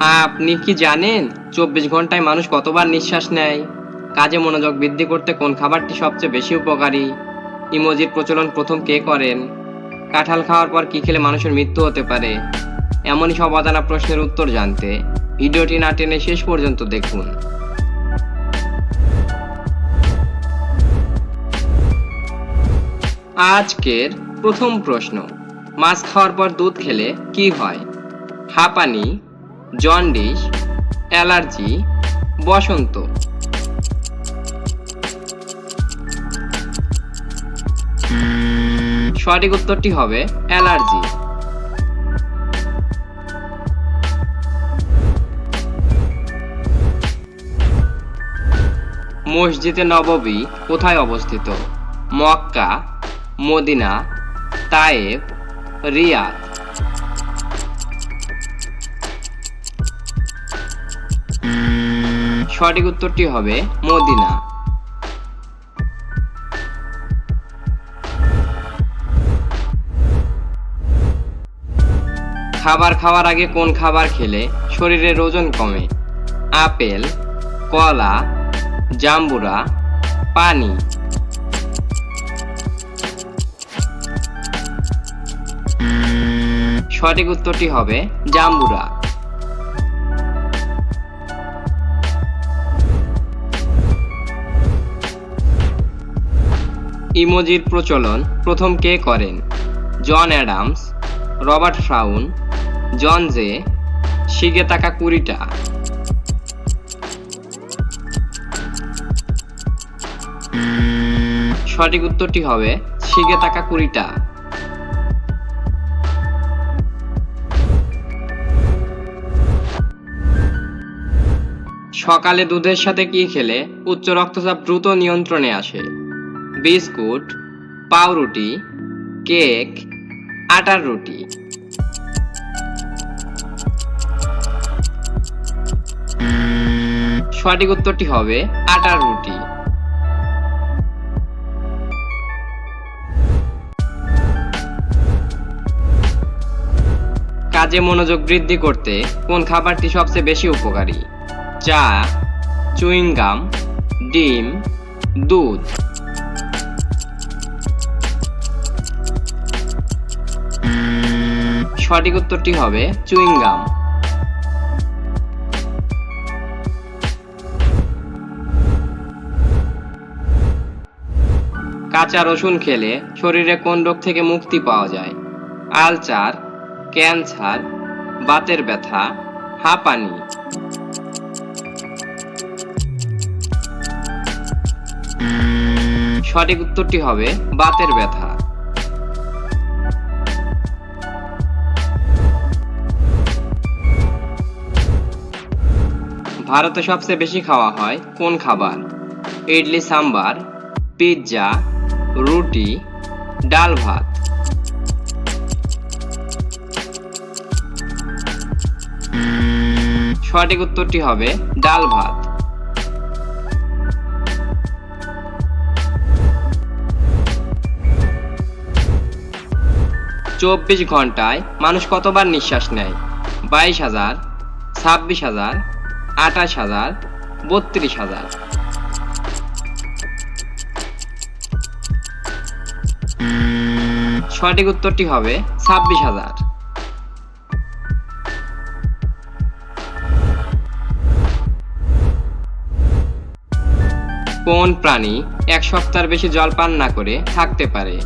আপনি কি জানেন চব্বিশ ঘন্টায় মানুষ কতবার নিঃশ্বাস নেয়? কাজে মনোযোগ বৃদ্ধি করতে কোন খাবারটি সবচেয়ে বেশি উপকারী? ইমোজির প্রচলন প্রথম কে করেন? কাঁঠাল খাওয়ার পর কি খেলে মানুষের মৃত্যু হতে পারে? এমনই সব অজানা প্রশ্নের উত্তর জানতে ভিডিওটি না টেনে শেষ পর্যন্ত দেখুন। আজকের প্রথম প্রশ্ন, মাছ খাওয়ার পর দুধ খেলে কি হয়? হাঁপানি জন্ডিস, অ্যালার্জি, বসন্ত। সঠিক উত্তরটি হবে অ্যালার্জি। মসজিদে নববী কোথায় অবস্থিত? Mecca, Medina Taif Riyadh. সঠিক উত্তরটি হবে মদিনা। খাবার খাওয়ার আগে কোন খাবার খেলে শরীরের ওজন কমে? আপেল, কলা, জাম্বুরা, পানি। সঠিক উত্তরটি হবে জাম্বুরা। ইমোজির প্রচলন প্রথম কে করেন? জন অ্যাডামস, রবার্ট ফ্রাউন জন জে শিগে তাকা কুড়িটা সঠিক উত্তরটি হবে শিগে তাকা কুড়িটা সকালে দুধের সাথে কি খেলে উচ্চ রক্তচাপ দ্রুত নিয়ন্ত্রণে আসে? বিস্কুট, পাউরুটি, কেক, আটার রুটি। সঠিক উত্তরটি হবে আটার রুটি। কাজে মনোযোগ বৃদ্ধি করতে কোন খাবারটি সবচেয়ে বেশি উপকারী? চা, চুইংগাম, ডিম, দুধ। সঠিক উত্তরটি হবে চুইংগাম। কাঁচা রসুন খেলে শরীরে কোন রোগ থেকে মুক্তি পাওয়া যায়? আলচার ক্যান্সার, বাতের ব্যথা, হাঁপানি। সঠিক উত্তরটি হবে বাতের ব্যথা। ভারতে সবচেয়ে বেশি খাওয়া হয় কোন খাবার? ইডলি, সাম্বার, পিৎজা, রুটি, ডাল ভাত। সঠিক উত্তরটি হবে ডাল ভাত। চব্বিশ ঘন্টায় মানুষ কতবার নিঃশ্বাস নেয়? বাইশ হাজার, ছাব্বিশ হাজার আঠাশ হাজার, বত্রিশ হাজার। সঠিক উত্তরটি হবে ছাব্বিশ হাজার। কোন প্রাণী এক সপ্তাহের বেশি জল পান না করে থাকতে পারে?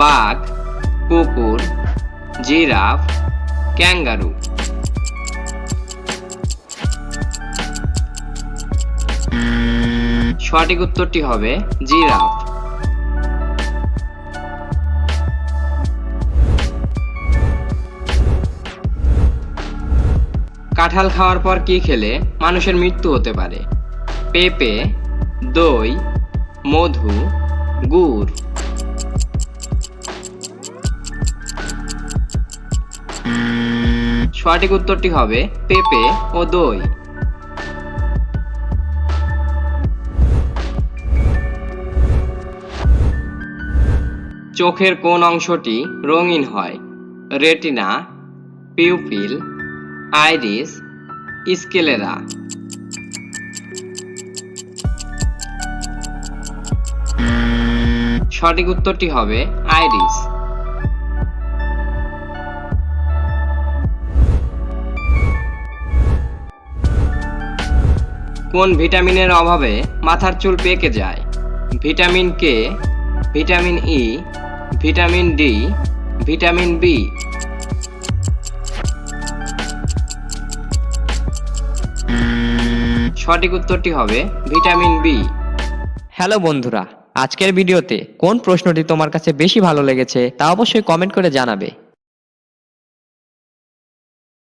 বাঘ, কুকুর, জিরাফ, ক্যাঙ্গারু। সঠিক উত্তরটি হবে জিরাফ। কাঁঠাল খাওয়ার পর কি খেলে মানুষের মৃত্যু হতে পারে? পেঁপে, দই, মধু, গুড়। সঠিক উত্তরটি হবে পেঁপে ও দই। চোখের কোন অংশটি রঙিন হয়। Retina, pupil, iris, sclera. সঠিক উত্তরটি হবে আইরিস। কোন ভিটামিনের অভাবে মাথার চুল পেকে যায়? Vitamin K, vitamin E vitamin D, vitamin B. সঠিক উত্তরটি হবে ভিটামিন বি। হ্যালো বন্ধুরা, আজকের ভিডিওতে কোন প্রশ্নটি তোমার কাছে বেশি ভালো লেগেছে তা অবশ্যই কমেন্ট করে জানাবে।